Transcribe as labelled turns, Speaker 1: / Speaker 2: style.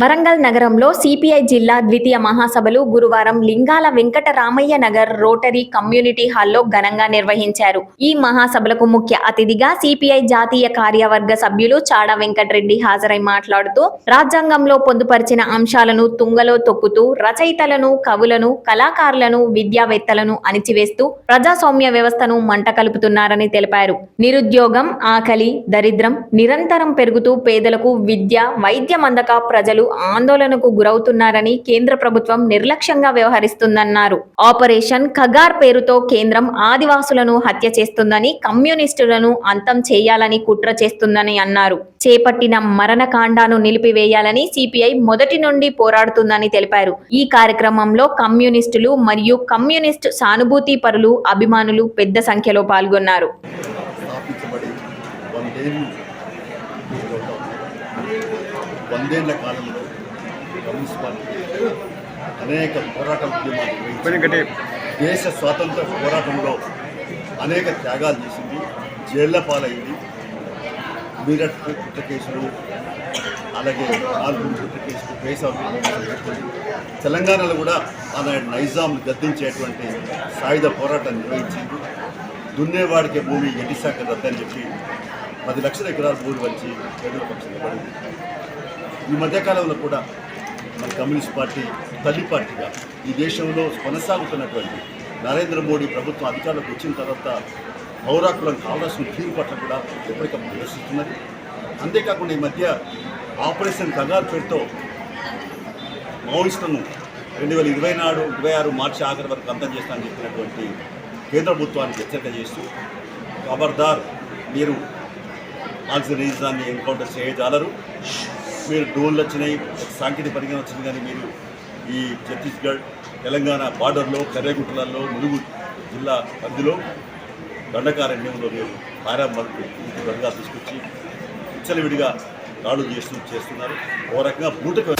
Speaker 1: వరంగల్ నగరంలో సిపిఐ జిల్లా ద్వితీయ మహాసభలు గురువారం లింగాల వెంకటరామయ్య నగర్ రోటరీ కమ్యూనిటీ హాల్లో ఘనంగా నిర్వహించారు. ఈ మహాసభలకు ముఖ్య అతిథిగా సిపిఐ జాతీయ కార్యవర్గ సభ్యులు చాడ వెంకటరెడ్డి హాజరై మాట్లాడుతూ రాజ్యాంగంలో పొందుపరిచిన అంశాలను తుంగలో తొక్కుతూ రచయితలను కవులను కళాకారులను విద్యావేత్తలను అణిచివేస్తూ ప్రజాస్వామ్య వ్యవస్థను మంట కలుపుతున్నారని తెలిపారు. నిరుద్యోగం ఆకలి దరిద్రం నిరంతరం పెరుగుతూ పేదలకు విద్య వైద్యం అందక ప్రజలు ఆందోళనకు గురవుతున్నారని కేంద్ర ప్రభుత్వం నిర్లక్ష్యంగా వ్యవహరిస్తుందన్నారు. ఆపరేషన్ ఖగార్ పేరుతో కేంద్రం ఆదివాసులను హత్య చేస్తుందని కమ్యూనిస్టులను అంతం చేయాలని కుట్ర చేస్తుందని అన్నారు. చేపట్టిన మరణకాండాను నిలిపివేయాలని సిపిఐ మొదటి నుండి పోరాడుతుందని తెలిపారు. ఈ కార్యక్రమంలో కమ్యూనిస్టులు మరియు కమ్యూనిస్ట్ సానుభూతి పరులు అభిమానులు పెద్ద సంఖ్యలో పాల్గొన్నారు.
Speaker 2: వందేళ్ళ కాలంలో కమ్యూనిస్ట్ పార్టీ అనేక పోరాట ఉద్యమాలు. దేశ స్వాతంత్ర పోరాటంలో అనేక త్యాగాలు చేసింది. జైళ్ళ పాలైంది. మీరట్ కుట్ర కేసులు అలాగే నాలుగు కుట్ర కేసులు కేసు తెలంగాణలో కూడా ఆనాడు నైజాం గద్దించేటువంటి సాయుధ పోరాటం నిర్వహించింది. దున్నేవాడికి భూమి ఎన్నిశాఖ రద్దని చెప్పి పది లక్షల ఎకరాల భూమి వచ్చి కేంద్ర పక్షం పడింది. ఈ మధ్యకాలంలో కూడా మన కమ్యూనిస్ట్ పార్టీ తల్లి పార్టీగా ఈ దేశంలో కొనసాగుతున్నటువంటి నరేంద్ర మోడీ ప్రభుత్వం అధికారంలోకి వచ్చిన తర్వాత పౌరాకులం కావాల్సిన తీరు పట్ల కూడా ఎప్పటికప్పుడు నిరసిస్తున్నది. అంతేకాకుండా ఈ మధ్య ఆపరేషన్ కగార్ పేరుతో మావోయిస్టులను రెండు వేల ఇరవై నాడు ఇరవై ఆరు మార్చి ఆఖరి వరకు అంతం చేస్తానని చెప్పినటువంటి కేంద్ర ప్రభుత్వానికి హెచ్చరిక చేస్తూ ఖబర్దార్ మీరు ఆక్సిజన్ ఎన్కౌంటర్ చేయజాలరు. కాశ్మీర్ డ్రోన్లు వచ్చినాయి సాంకేతిక పరిజ్ఞానం వచ్చింది కానీ మీరు ఈ ఛత్తీస్గఢ్ తెలంగాణ బార్డర్లో కర్రేగుట్టలలో ములుగు జిల్లా పరిధిలో దండకారణ్యంలో మీరు పారామర్కు ఇంటి తీసుకొచ్చి విచ్చలవిడిగా దాడులు చేస్తూ చేస్తున్నారు. ఓ రకంగా బూటకు.